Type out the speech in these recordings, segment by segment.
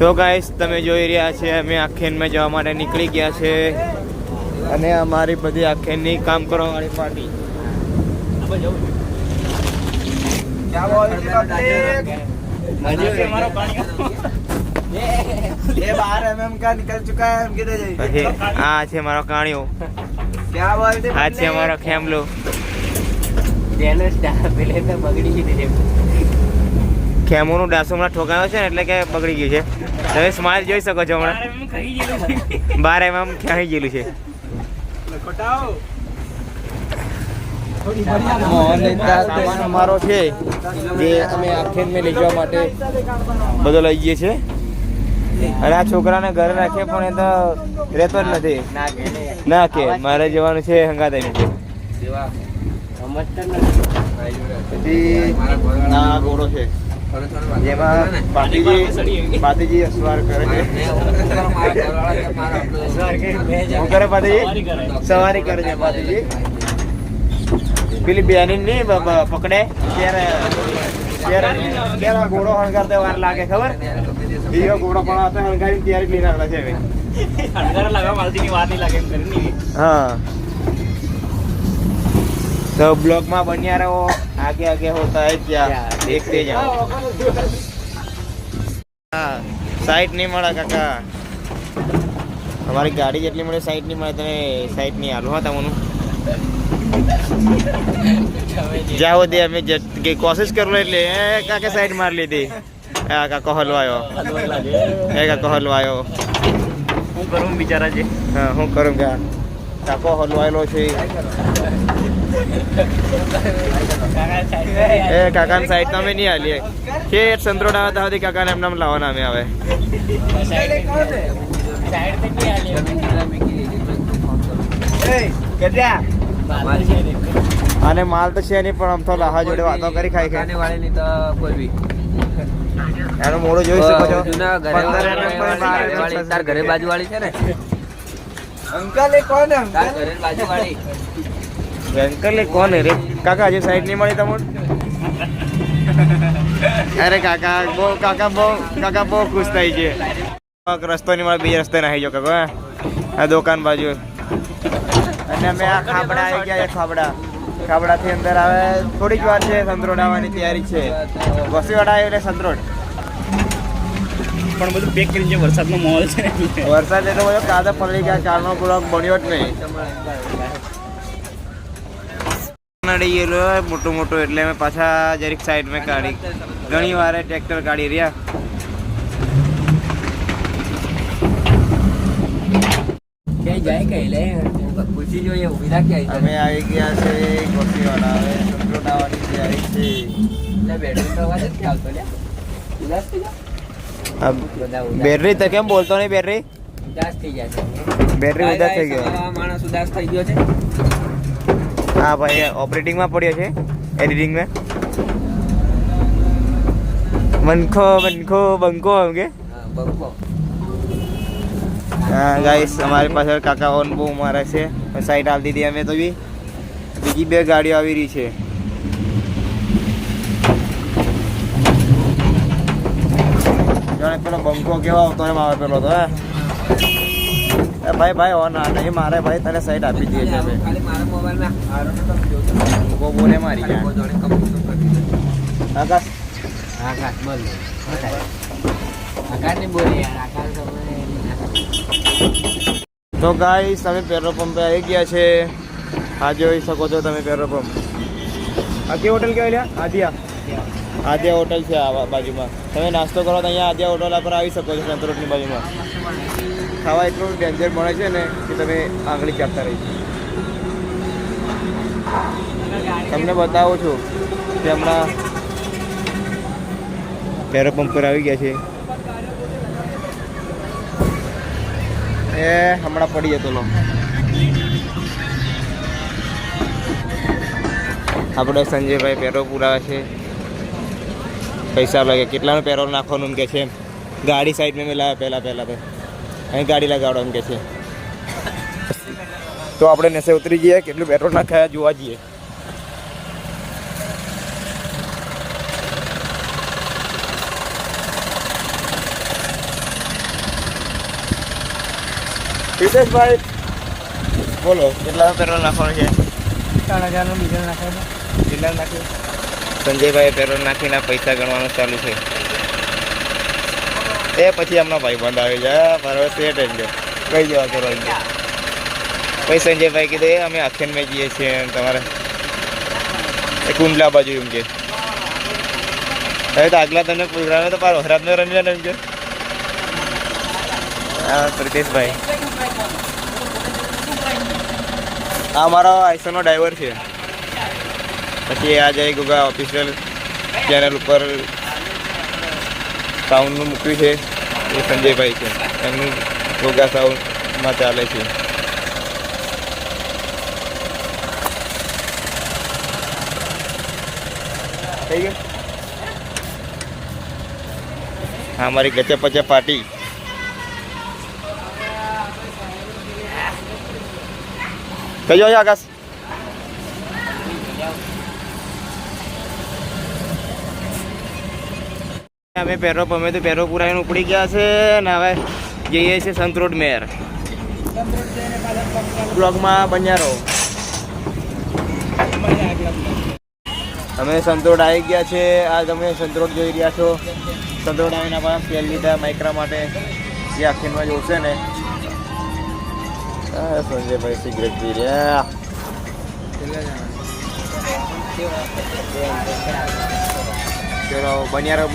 તો ગાઈસ તમે જોઈ રહ્યા છે અમે આખેનમાં જવા માટે નીકળી ગયા છે. અને અમારી બધી આખેનની કામ કરવા કરવાવાળી પાર્ટી આ છે મારો કાણિયો આ છે અમારો ખેમલો. ખેમો નું ડાસુ હમણાં ઠોકાયો છે ને એટલે કે બગડી ગયું છે. તમે સ્માઇલ જોઈ શકો છો હમણાં. બાર એમ એમ ક્યાંય ગયેલું છે? અમારો છે જે અમે આખેન લઈ જવા માટે બધો લઈ જઈએ છીએ અને આ છોકરાને ઘરે રાખીએ પણ એ તો રહેતો જ નથી. ના કે મારે જવાનું છે હંગાતાઈ છે પછી આ ઘોડો છે. સવારી કરે. છે પેલી બેની ને પકડે. ત્યારે ત્યારે પેલા ઘોડો હણગારતે વાર લાગે ખબર? બીજો ઘોડો પણ હતો હણગારી ત્યારે બી નાખે છે હા. તો બ્લોગમાં બન્યા રહો. आगे आगे होता है क्या देखते जाओ हाँ साइड नहीं મળે કાકા અમારી ગાડી જેટલી મળે સાઈડ નહીં મળે તમે સાઈડ નહીં હાલો હા તમને જાઓ દે અમે જે- કે કોશિશ કરું એટલે એ કાકે સાઈડ માર લીધી આ કાકો હલવાયો એ કાકો હલવાયો હું કરું બિચારા છે હા હું કરું કે આ કાકો હલવાયેલો છે એ કાકાની સાઈડ તમે નહીં હાલીએ. કે સંતરોડ આવે તો સુધી કાકાને એમને એમ લાવવાના અમે આવે અને માલ તો છે નહીં પણ આમ તો લાહા જોડે વાતો કરી ખાઈ ખાઈ વાળી તો કોઈ બી એનું મોડું જોઈ શકો છો. તાર ઘરે બાજુ વાળી છે ને અંકલ એ કોણ અંકલ? ઘરે બાજુ વાળી અંકલ એ કોણ રે? કાકા હજી સાઈડ નહીં મળી તમને? અરે કાકા બહુ કાકા બહુ કાકા બહુ ખુશ થાય છે રસ્તો નહીં મળે બીજા રસ્તે નાખી જો કાકા આ દુકાન બાજુ. અને અમે આ ખાબડા આવી ગયા છે ખાબડા. ખાબડાથી અંદર આવે થોડીક વાર છે સંતરોડ આવવાની તૈયારી છે. વસીવાડા આવ્યો એટલે સંતરોડ. પણ બધું પેક કરીને વરસાદનો માહોલ છે વરસાદ એટલે બધો કાદા પલળી ગયા કારનો બ્લોક બન્યો જ નહીં. નડી ગયેલો હોય મોટું મોટું. એટલે અમે પાછા જરીક સાઈડ મેં કાઢી. ઘણી વારે ટ્રેક્ટર કાઢી રહ્યા. અમે આવી ગયા છે ગોસીવાડા. હવે સંતરોડ તૈયારી છે. બેટરી તો કેમ બોલતો નહીં બેટરી ઉદાસ થઈ ગયા છે. બેટરી ઉદાસ થઈ ગયો. માણસ ઉદાસ થઈ ગયો છે. હા ભાઈ ઓપરેટિંગમાં પડ્યો છે એડિટિંગમાં મનખો મનખો બંકો એમ કે? હા, હા ગાઈસ અમારી પાછળ કાકા ઓન બહુ મારે છે. સાઈડ આપી દીધી અમે તો બી. બીજી બે ગાડીઓ આવી રહી છે. જાણે પેલો બંકો કેવો આવતો એમ આવે પેલો તો હે? એ ભાઈ ભાઈ ઓના નહીં મારે ભાઈ તને સાઈડ આપી દઈએ છે. તમે બોલે મારી. આકાશ. આકાશ બોલ. આકાશની બોલી યાર આકાશ તમે તો ગાઈસ અમે પેટ્રોલ પંપે આવી ગયા છે. આ જોઈ શકો છો તમે પેટ્રોલ પંપ. આ કઈ હોટલ કહેવાય આદિયા. આદિયા હોટલ છે આ બાજુમાં. તમે નાસ્તો કરો તો અહીંયા આદિયા હોટલ પર આવી શકો છો સંતરોડની બાજુમાં. ખાવા એટલું ડેન્જર મળે છે ને કે તમે આંગળી ચાપતા રહી તમને બતાવું છું કે હમણાં પેરો પંપ પર આવી ગયા છે. એ હમણાં પડી જતો લો. આપણે સંજયભાઈ પેરો પુરાવે છે. પૈસા લાગે. કેટલાનો પેરો નાખવાનું કે છે ગાડી સાઈડ મેં લાવ્યા પહેલાં પહેલાં તો. અહીં ગાડી લગાડો એમ કે છે. તો આપણે નેસે ઉતરી જઈએ કેટલું પેટ્રોલ નાખાયા જોવા જઈએ. હિતેશભાઈ બોલો કેટલા પેટ્રોલ નાખવાનું છે? ત્રણ હજારનું ડીઝલ નાખ્યો ડીઝલ નાખ્યું. સંજયભાઈ પેટ્રોલ નાખીને પૈસા ગણવાનું ચાલુ છે. એ પછી એમનો ભાઈ બંધ આવી જાય બરાબર સેટ લ્યો કઈ જવા કરો એમ. પછી સંજયભાઈ કીધું, એ અમે આખેનમાં જઈએ છીએ એમ તમારે. એ કુંડલા બાજુ એમ કે. હવે તો આગલા તમને પ્રોગ્રામે તો પારો હરાબને રમ્યા ને એમ કે. હા, પ્રિતેશભાઈ. આ અમારો આઈસોનો ડ્રાઈવર છે. પછી આ જય ગુગા ઓફિશિયલ ચેનલ ઉપર સાઉન્ડનું મૂક્યું છે, એ સંજયભાઈ છે. એમનું યોગા સાઉન્ડમાં ચાલે છે. થઈ ગયું? હા, મારી ગચે પાર્ટી. કયો છે આકાશ? અમે પહેરો અમે તો પહેરો પુરાઈને ઉપડી ગયા છે ને હવે જઈએ છીએ સંતરોડ મેર. બ્લોગમાં બન્યા રહો. અમે સંતરોડ આવી ગયા છે. આ તમે સંતરોડ જોઈ રહ્યા છો. સંતરોડ આવીને આપણા તેલ લીધા માઇક્રા માટે. જે આખીમાં જોશે ને. સંજયભાઈ સિગરેટ પી રહ્યા. ચલો બન્યા રહો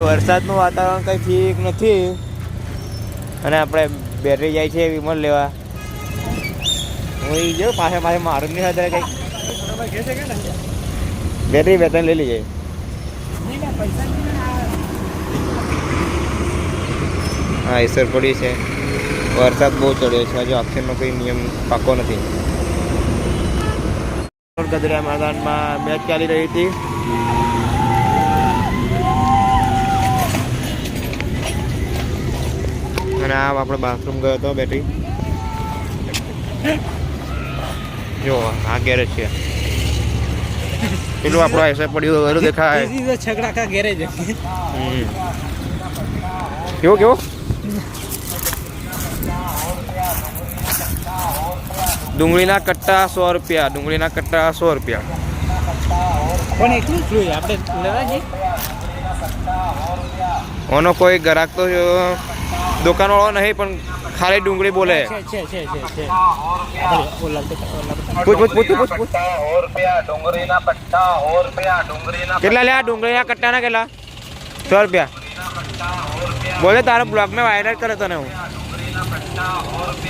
વરસાદનું વાતાવરણ કંઈ ઠીક નથી. અને આપણે બેટરી જાય છે વિમલ લેવા. હું એ જો પાસે પાસે મારું નહીં હતા કંઈક. બેટરી બે ત્રણ લઈ જાય હા ઈસર પડી છે. વરસાદ બહુ ચડ્યો છે. હજુ અક્ષરનો કોઈ નિયમ પાકો નથી. ગદરિયા મેદાનમાં મેચ ચાલી રહી હતી. અને આ આપણે બાથરૂમ ગયો હતો બેટરી જો આ ગેરેજ છે. પેલું આપણો એસે પડ્યું એનું દેખાય. છગડા કા ગેરેજ. કેવો કેવો? ડુંગળીના કટ્ટા સો રૂપિયા ડુંગળીના કટ્ટા સો રૂપિયા. પણ એટલું જ જોઈએ આપણે લેવા ઓનો કોઈ ગ્રાહક તો દુકાનવાળો નહીં પણ ખાલી ડુંગળી બોલે. કેટલા લે ડુંગળીના કટ્ટાના કેટલા? સો રૂપિયા. બોલે તારા બ્લોગમાં વાયરલ કરે તને હું.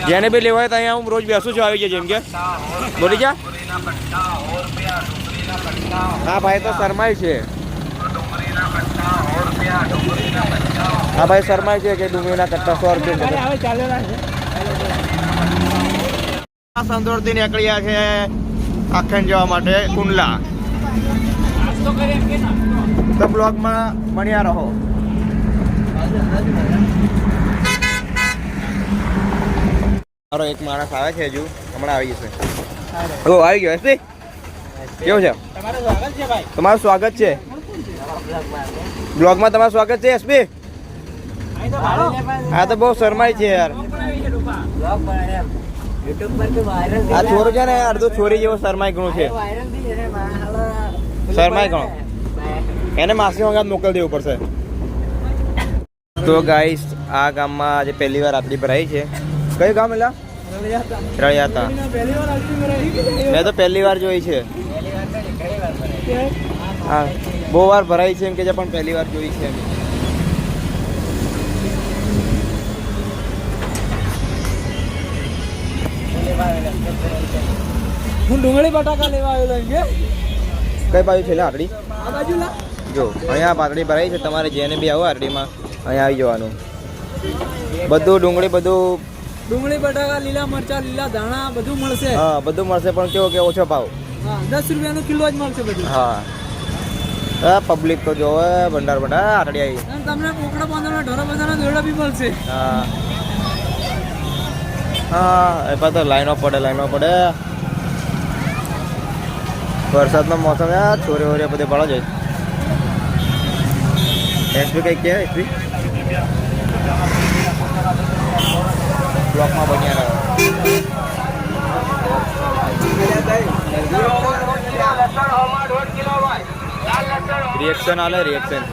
જેને બી લેવાય તો અહીંયા હું રોજ બેસું છું આવી જાય જેમ કે. બોલી જા. હા ભાઈ તો શરમાય છે. હા ભાઈ શરમાય છે કે ડુંગળીના કટ્ટા સો રૂપિયા હવે ચાલેલા નીકળ્યા છે આખંડ જવા માટે કુંડલા. તો બ્લોગમાં બન્યા રહો. મારો એક માણસ આવે છે હજુ હમણાં આવી જશે. ઓ આવી ગયો હશે કેવું છે? તમારું સ્વાગત છે ભાઈ. તમારું બ્લોગમાં તમારું સ્વાગત છે એસપી આ તો બહુ શરમાય છે યાર. આ છોરો છે ને અડધો છોરી જેવો શરમાય ઘણું છે. શરમાય ઘણો એને માસી વગાત મોકલી દેવું પડશે. તો ગાઈસ આ ગામમાં આજે પહેલી વાર આપણી ભરાઈ છે. કયું ગામ એલા? રળિયાતા. મેં તો પહેલી વાર જોઈ છે. હા બહુ વાર ભરાઈ છે એમ કે છે પણ પહેલી વાર જોઈ છે એમ. હું ડુંગળી બટાકા લેવા આવેલો એમ કે? કઈ બાજુ છે લે આરડી? આ બાજુ લા. જો અહીંયા પાતળી ભરાઈ છે તમારે જેને બી આવો આરડીમાં અહીંયા આવી જવાનું. બધું ડુંગળી બધું ડુંગળી બટાકા લીલા મરચા લીલા ધાણા બધું મળશે. હા બધું મળશે પણ કેવો કે ઓછો ભાવ? હા દસ રૂપિયાનો કિલો જ મળશે બધું. હા. પબ્લિક તો જોવે ભંડાર ભંડાર આવી તમને કોકડા બાંધવાના ઢોરા બાંધવાના દોરડા બી મળશે. હા. હા એ તો લાઈનો પડે લાઈનો પડે. વરસાદનો મોસમ યાર છોરે ઓરે બધે પડો જાય એસપી કઈ કે એસપી? બ્લોકમાં બન્યા રહો. લસણ હોમાં દોઢ કિલો ભાઈ લાલ લસણ હોમાં રિએક્શન આલે રિએક્શન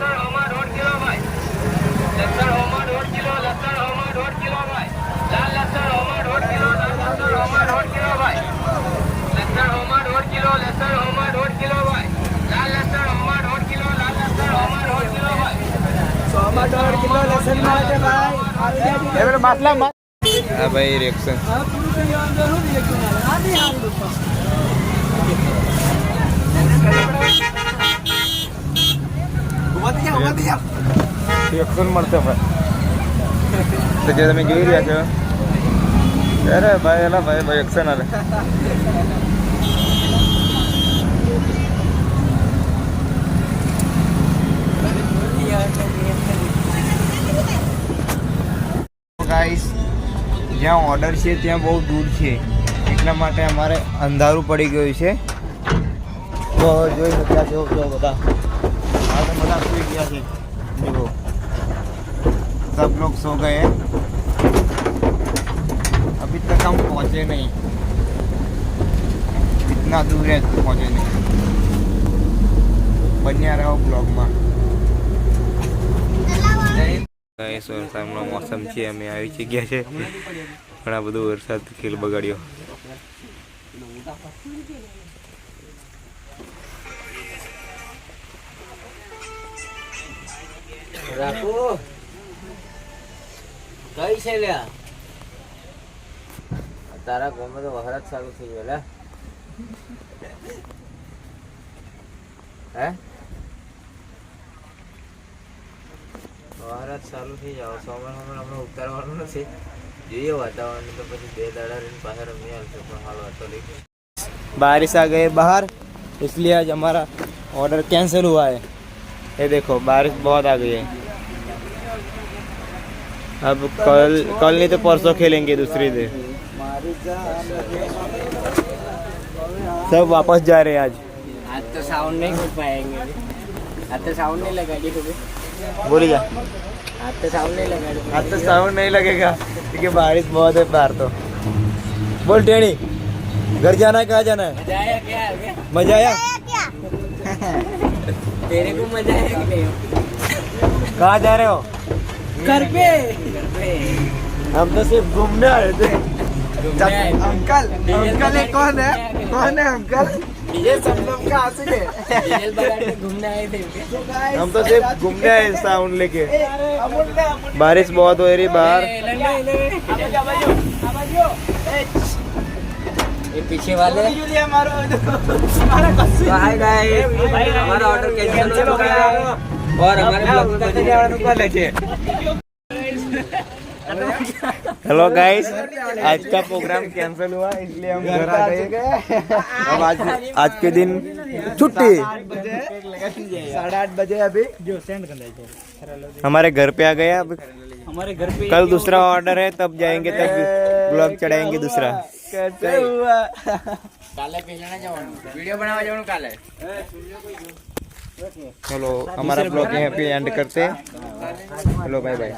લસણ કિલો ભાઈ રિએક્શન રિએક્શન મળશે તો જે તમે જોઈ રહ્યા છો. અરે ભાઈ, એલા ભાઈ ભાઈ એક્શન આલે ગાઈસ જ્યાં ઓર્ડર છે ત્યાં બહુ દૂર છે એટલા માટે અમારે અંધારું પડી ગયું છે તો જોઈ શક્યા છો જો બધા આ તો બધા સુઈ ગયા છે देखो सब लोग सो गए हैं अभी तक हम पहुंचे नहीं इतना दूर है पहुंचे नहीं બન્યા રહો બ્લોગમાં ગાઈસ વરસાદનો મોસમ છે, અમે આવી જગ્યા છે. ઘણા બધો વરસાદ ખેલ બગાડ્યો. રાખો. કઈ છે લ્યા? તારા ગામમાં તો વહરાત ચાલુ થઈ ગયો લ્યા. હે? વહરાત ચાલુ થઈ જાવ સોમવાર સોમવાર હમણાં ઉતારવાનું નથી જોઈએ વાતાવરણ તો પછી બે દાડા રહીને પાછા રમી આવશે પણ હાલ વાતો લઈ बारिश आ गए बाहर इसलिए आज हमारा ऑर्डर कैंसिल हुआ है ये देखो बारिश बहुत आ गई है अब कल कल नहीं तो परसों खेलेंगे दूसरी दिन सब वापस जा रहे हैं आज आज तो साउंड नहीं कर पाएंगे आज तो साउंड नहीं लगाएंगे तुम्हें बोली जा आज तो साउंड नहीं लगाएँगे आज तो साउंड नहीं लगेगा। क्योंकि बारिश बहुत है बाहर तो। बोल टेणी घर जाना है कहाँ जाना है? मज़ा आया क्या? क्या मज़ा आया? तेरे को मज़ा आया कि नहीं? कहाँ जा रहे हो? घर पे। हम तो सिर्फ़ घूमने आए थे। घूमने आए थे। अंकल अंकल ये कौन है? कौन है अंकल? ये सब लोग का आंसू है डीजल बगाड़ के घूमने आए थे क्या? हम तो सिर्फ घूमने आए साउंड लेके बारिश बहुत हो रही बाहर ए, लंडो, लंडो। ये पीछे वाले तो हाय गाइस हमारा ऑर्डर कैंसिल हो चुका है और हमारे ब्लॉग को हेलो गाइस आज का प्रोग्राम कैंसिल हुआ इसलिए हम घर आ गए। अब आज आज के दिन छुट्टी। साढ़े आठ बजे अभी। जो सेंड कर हमारे घर पे आ गए अब। हमारे घर पे कल दूसरा ऑर्डर है तब जाएँगे तब ब्लॉग चढ़ाएँगे दूसरा। कैसे हुआ? काले भेजना जाओ वीडियो बनावा जाओ काले चलो हमारा ब्लॉग यहाँ पे एंड करते हैं। Hello bye bye